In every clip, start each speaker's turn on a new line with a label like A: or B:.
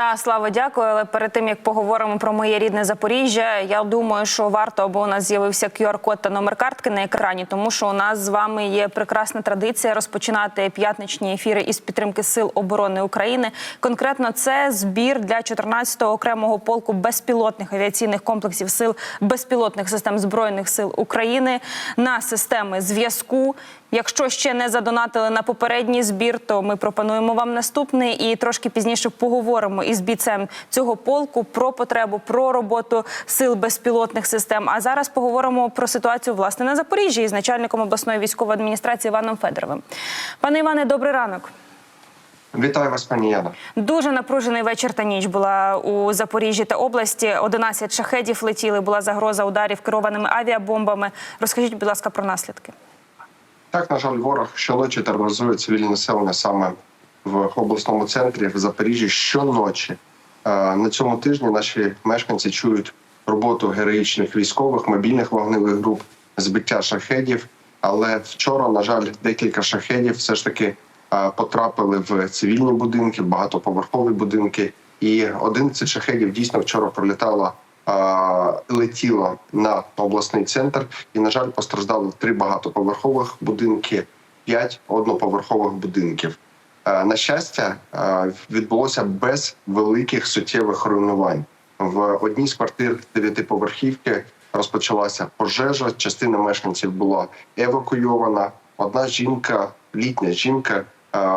A: Та слава дякую. Але перед тим як поговоримо про моє рідне Запоріжжя, я думаю, що варто, аби у нас з'явився QR-код та номер картки на екрані, тому що у нас з вами є прекрасна традиція розпочинати п'ятничні ефіри із підтримки сил оборони України. Конкретно це збір для 14-го окремого полку безпілотних авіаційних комплексів сил безпілотних систем збройних сил України на системи зв'язку. Якщо ще не задонатили на попередній збір, то ми пропонуємо вам наступний і трошки пізніше поговоримо із бійцем цього полку про потребу, про роботу сил безпілотних систем. А зараз поговоримо про ситуацію власне на Запоріжжі із начальником обласної військової адміністрації Іваном Федоровим. Пане Іване, добрий ранок.
B: Вітаю вас, пані Яна.
A: Дуже напружений вечір та ніч була у Запоріжжі та області. 11 шахедів летіли. Була загроза ударів керованими авіабомбами. Розкажіть, будь ласка, про наслідки.
B: Так, на жаль, ворог щоночі тероризує цивільне населення саме в обласному центрі в Запоріжжі щоночі. Е, На цьому тижні наші мешканці чують роботу героїчних військових, мобільних вогневих груп, збиття шахедів. Але вчора, на жаль, декілька шахедів все ж таки е, потрапили в цивільні будинки, багатоповерхові будинки. І один з цих шахедів дійсно вчора пролітала а, летіла на обласний центр, і на жаль, постраждали три багатоповерхових будинки, п'ять одноповерхових будинків. Е, На щастя, е, відбулося без великих суттєвих руйнувань. В одній з квартир дев'ятиповерхівки розпочалася пожежа. Частина мешканців була евакуйована. Одна жінка, літня жінка,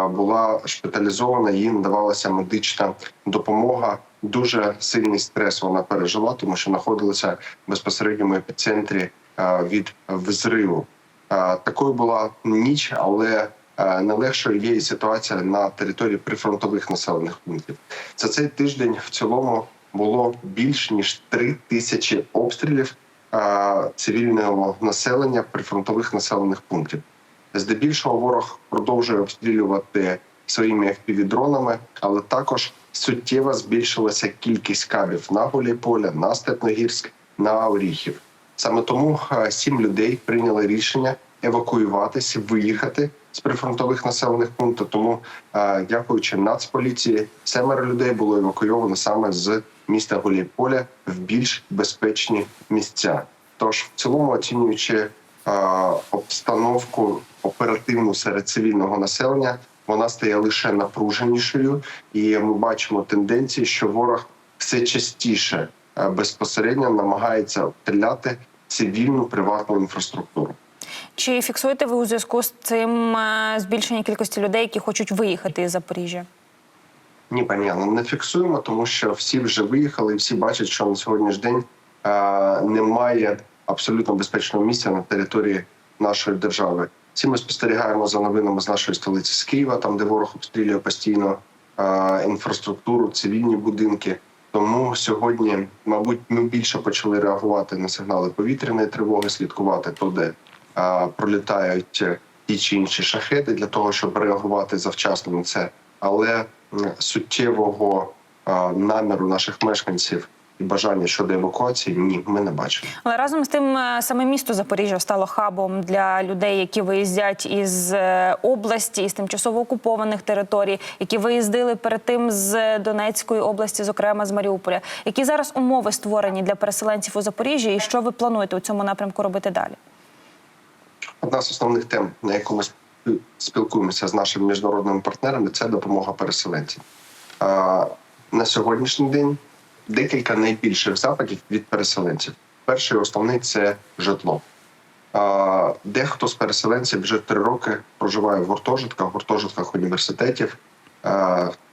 B: була шпиталізована. Їй надавалася медична допомога. Дуже сильний стрес вона пережила, тому що знаходилася в безпосередньому епіцентрі е, від взриву. Е, Такою була ніч, але е, не легшою є і ситуація на території прифронтових населених пунктів. За цей тиждень в цілому було більш ніж три тисячі обстрілів е, цивільного населення прифронтових населених пунктів. Здебільшого ворог продовжує обстрілювати своїми FPV-дронами, але також суттєво збільшилася кількість кабів на Гуляйполя, на Степногірськ, на Оріхів. Саме тому е, сім людей прийняли рішення евакуюватися, виїхати з прифронтових населених пунктів. Тому, е, дякуючи Нацполіції, семеро людей було евакуйовано саме з міста Гуляйполя в більш безпечні місця. Тож, в цілому, оцінюючи обстановку оперативну серед цивільного населення, вона стає лише напруженішою, і ми бачимо тенденції, що ворог все частіше е, безпосередньо намагається обстріляти цивільну приватну інфраструктуру.
A: Чи фіксуєте ви у зв'язку з цим е, збільшення кількості людей, які хочуть виїхати із Запоріжжя?
B: Ні, пані Анно, не фіксуємо, тому що всі вже виїхали, і всі бачать, що на сьогоднішній день е, немає абсолютно безпечного місця на території нашої держави. Всі ми спостерігаємо за новинами з нашої столиці з Києва, там де ворог обстрілює постійно е, інфраструктуру, цивільні будинки. Тому сьогодні, мабуть, ми більше почали реагувати на сигнали повітряної тривоги, слідкувати туди, е, пролітають ті чи інші шахеди для того, щоб реагувати завчасно на це. Але суттєвого е, наміру наших мешканців бажання щодо евакуації ні, ми не бачимо.
A: Але разом з тим, е, саме місто Запоріжжя стало хабом для людей, які виїздять із е, області, із тимчасово окупованих територій, які виїздили перед тим з Донецької області, зокрема з Маріуполя. Які зараз умови створені для переселенців у Запоріжжі, і що ви плануєте у цьому напрямку робити далі?
B: Одна з основних тем, на яку ми спілкуємося з нашими міжнародними партнерами, це допомога переселенцям. На сьогоднішній день декілька найбільших запитів від переселенців. Перший основний це житло. Дехто з переселенців вже три роки проживає в гуртожитках, гуртожитках університетів.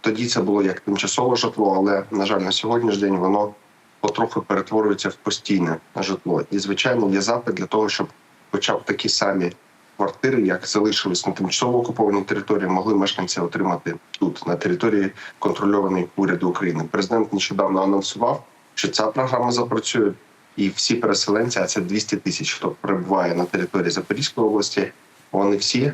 B: Тоді це було як тимчасове житло, але на жаль, на сьогоднішній день воно потроху перетворюється в постійне житло. І звичайно, є запит для того, щоб хоча б такі самі квартири, як залишились на тимчасово окупованій території, могли мешканці отримати тут, на території контрольованої уряду України. Президент нещодавно анонсував, що ця програма запрацює, і всі переселенці, а це 200 тисяч, хто перебуває на території Запорізької області. Вони всі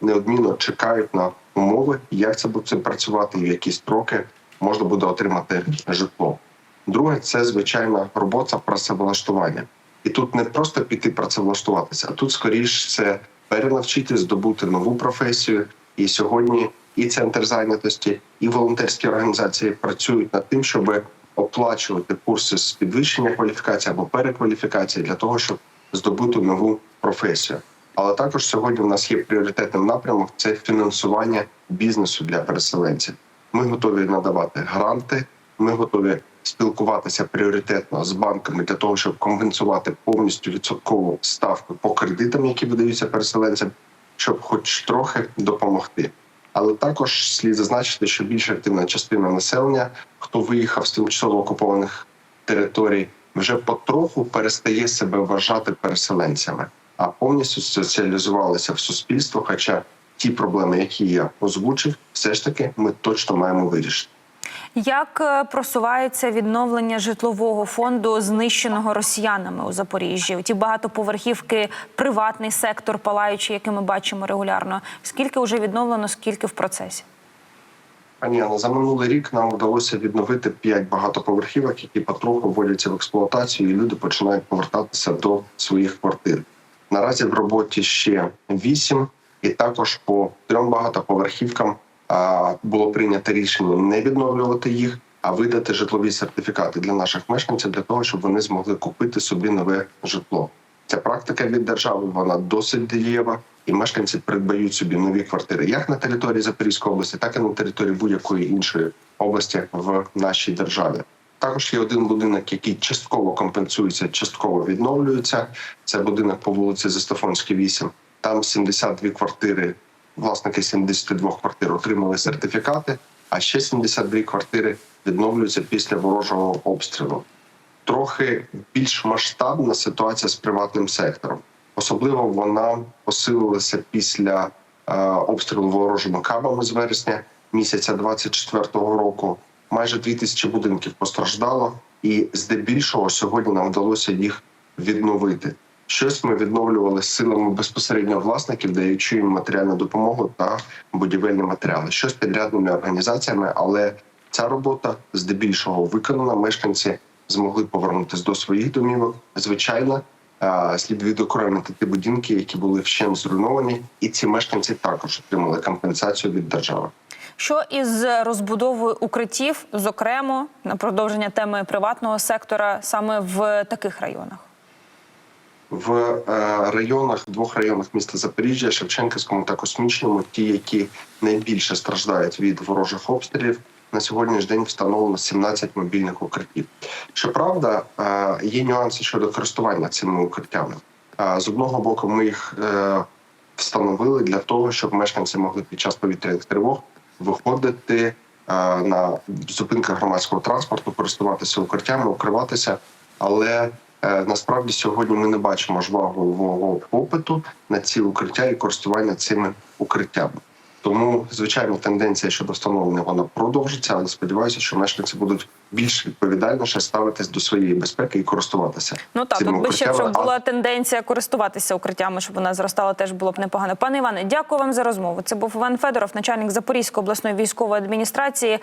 B: неодмінно чекають на умови, як це буде працювати, і в які строки можна буде отримати житло. Друге, це звичайна робота працевлаштування. І тут не просто піти працевлаштуватися, а тут скоріш це перенавчити, здобути нову професію. І сьогодні і центр зайнятості, і волонтерські організації працюють над тим, щоб оплачувати курси з підвищення кваліфікації або перекваліфікації для того, щоб здобути нову професію. Але також сьогодні в нас є пріоритетним напрямок це фінансування бізнесу для переселенців. Ми готові надавати гранти. Ми готові спілкуватися пріоритетно з банками для того, щоб компенсувати повністю відсоткову ставку по кредитам, які видаються переселенцям, щоб хоч трохи допомогти. Але також слід зазначити, що більш активна частина населення, хто виїхав з тимчасово окупованих територій, вже потроху перестає себе вважати переселенцями, а повністю соціалізувалися в суспільство. Хоча ті проблеми, які я озвучив, все ж таки ми точно маємо вирішити.
A: Як е, просувається відновлення житлового фонду, знищеного росіянами у Запоріжжі? Ті багатоповерхівки, приватний сектор палаючий, який ми бачимо регулярно. Скільки вже відновлено, скільки в процесі?
B: Пані Анно, за минулий рік нам вдалося відновити п'ять багатоповерхівок, які потроху вводяться в експлуатацію, і люди починають повертатися до своїх квартир. Наразі в роботі ще вісім, і також по трьом багатоповерхівкам було прийнято рішення не відновлювати їх, а видати житлові сертифікати для наших мешканців для того, щоб вони змогли купити собі нове житло. Ця практика від держави вона досить дієва, і мешканці придбають собі нові квартири як на території Запорізької області, так і на території будь-якої іншої області в нашій державі. Також є один будинок, який частково компенсується, частково відновлюється. Це будинок по вулиці Застафонській, 8. Там 72 квартири, власники 72 квартир отримали сертифікати, а ще 72 квартири відновлюються після ворожого обстрілу трохи більш масштабна ситуація з приватним сектором. Особливо вона посилилася після е, обстрілу ворожими кабами з вересня місяця 24-го року. Майже дві тисячі будинків постраждало, і здебільшого сьогодні нам вдалося їх відновити. Щось ми відновлювали силами безпосередньо власників, даючи їм матеріальну допомогу та будівельні матеріали, щось підрядними організаціями, але ця робота здебільшого виконана. Мешканці змогли повернутися до своїх домівок. Звичайно, слід відокремити ті будинки, які були вщент зруйновані, і ці мешканці також отримали компенсацію від держави.
A: Що із розбудовою укриттів, зокрема на продовження теми приватного сектора, саме в таких районах?
B: В е, районах двох районах міста Запоріжжя, Шевченківському та Космічному, ті, які найбільше страждають від ворожих обстрілів, на сьогоднішній день встановлено 17 мобільних укриттів. Щоправда, е, є нюанси щодо користування цими укриттями. Е, З одного боку, ми їх встановили для того, щоб мешканці могли під час повітряних тривог виходити на зупинках громадського транспорту, користуватися укриттями, укриватися. Але насправді сьогодні ми не бачимо жвавого попиту на ці укриття і користування цими укриттями. Тому, звичайно, тенденція щодо встановлення вона продовжиться, але сподіваюся, що мешканці будуть більш відповідальніше ставитись до своєї безпеки і користуватися.
A: Ну так,
B: цими
A: тут би ще щоб була тенденція користуватися укриттями, щоб вона зростала, теж було б непогано. Пане Іване, дякую вам за розмову. Це був Іван Федоров, начальник Запорізької обласної військової адміністрації.